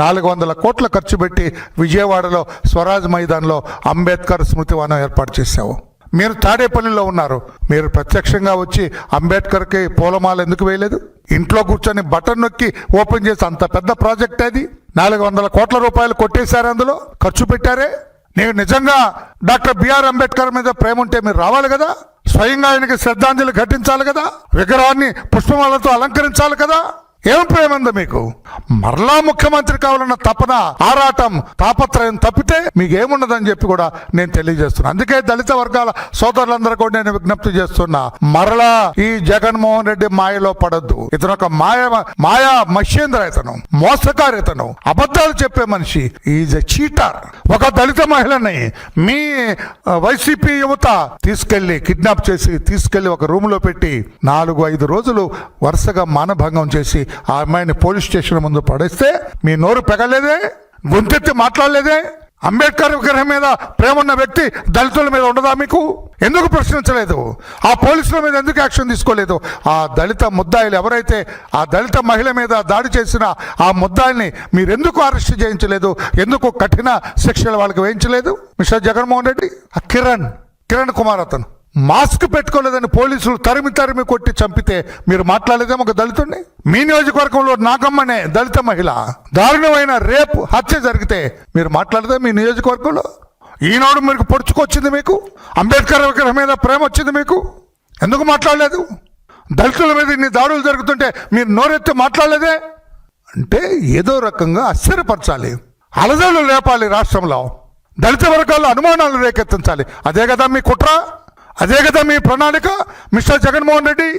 నాలుగు వందల కోట్ల ఖర్చు పెట్టి విజయవాడలో స్వరాజ్ మైదాన్లో అంబేద్కర్ స్మృతివనం ఏర్పాటు చేశావు. మీరు తాడేపల్లిలో ఉన్నారు. మీరు ప్రత్యక్షంగా వచ్చి అంబేద్కర్కి పూలమాల ఎందుకు వేయలేదు? ఇంట్లో కూర్చొని బటన్ నొక్కి ఓపెన్ చేసి అంత పెద్ద ప్రాజెక్ట్ అది నాలుగు వందల కోట్ల రూపాయలు కొట్టేశారు అందులో? ఖర్చు పెట్టారే? నేను నిజంగా డాక్టర్ బిఆర్ అంబేద్కర్ మీద ప్రేమ ఉంటే మీరు రావాలి కదా? స్వయంగా ఆయనకి శ్రద్ధాంజలి ఘటించాలి కదా? విగ్రహాన్ని పుష్పమాలతో అలంకరించాలి కదా? ఏం ప్రేమ మీకు? మరలా ముఖ్యమంత్రి కావాలన్న తపన ఆరాటం తాపత్రయం తప్పితే మీకేమున్నదని చెప్పి కూడా నేను తెలియజేస్తున్నా. అందుకే దళిత వర్గాల సోదరులందరూ కూడా నేను విజ్ఞప్తి చేస్తున్నా. మరలా ఈ జగన్మోహన్ రెడ్డి మాయలో పడద్దు. ఇతను ఒక మాయ మాయా మహేంద్ర ఇతను మోసకారి ఇతను. అబద్ధాలు చెప్పే మనిషి. ఈజ్ ఎ చీటర్ ఒక దళిత మహిళని మీ వైసీపీ యువత తీసుకెళ్ళి కిడ్నాప్ చేసి తీసుకెళ్ళి ఒక రూమ్లో పెట్టి నాలుగు ఐదు రోజులు వరుసగా మానభంగం చేసి ఆ అమ్మాయిని పోలీస్ స్టేషన్ ముందు పడేస్తే మీ నోరు పెగలేదే గొంతెత్తి మాట్లాడలేదే? అంబేద్కర్ విగ్రహం మీద ప్రేమ ఉన్న వ్యక్తి దళితుల మీద ఉండదా మీకు? ఎందుకు ప్రశ్నించలేదు? ఆ పోలీసుల మీద ఎందుకు యాక్షన్ తీసుకోలేదు? ఆ దళిత ముద్దాయిలు ఎవరైతే ఆ దళిత మహిళ మీద దాడి చేసిన ఆ ముద్దాయిల్ని మీరెందుకు అరెస్ట్ చేయించలేదు? ఎందుకు కఠిన శిక్షలు వాళ్ళకి వేయించలేదు? మిస్టర్ జగన్మోహన్ రెడ్డి? ఆ కిరణ్ కిరణ్ కుమార్ అతను. మాస్క్ పెట్టుకోలేదని పోలీసులు తరిమి తరిమి కొట్టి చంపితే మీరు మాట్లాడలేదేమో ఒక దళితుడిని మీ నియోజకవర్గంలో నాగమ్మనే దళిత మహిళ. దారుణమైన రేపు హత్య జరిగితే మీరు మాట్లాడదే మీ నియోజకవర్గంలో? ఈనాడు మీకు పొడుచుకొచ్చింది మీకు? అంబేద్కర్ విగ్రహం మీద ప్రేమ వచ్చింది మీకు? ఎందుకు మాట్లాడలేదు? దళితుల మీద ఇన్ని దాడులు జరుగుతుంటే మీరు నోరెత్తి మాట్లాడలేదే? అంటే ఏదో రకంగా ఆశ్చర్యపరచాలి. అలజడులు లేపాలి రాష్ట్రంలో. దళిత వర్గాల్లో అనుమానాలు రేకెత్తించాలి. అదే కదా మీ కుట్ర? అదే కదా మీ ప్రణాళిక మిస్టర్ జగన్మోహన్ రెడ్డి?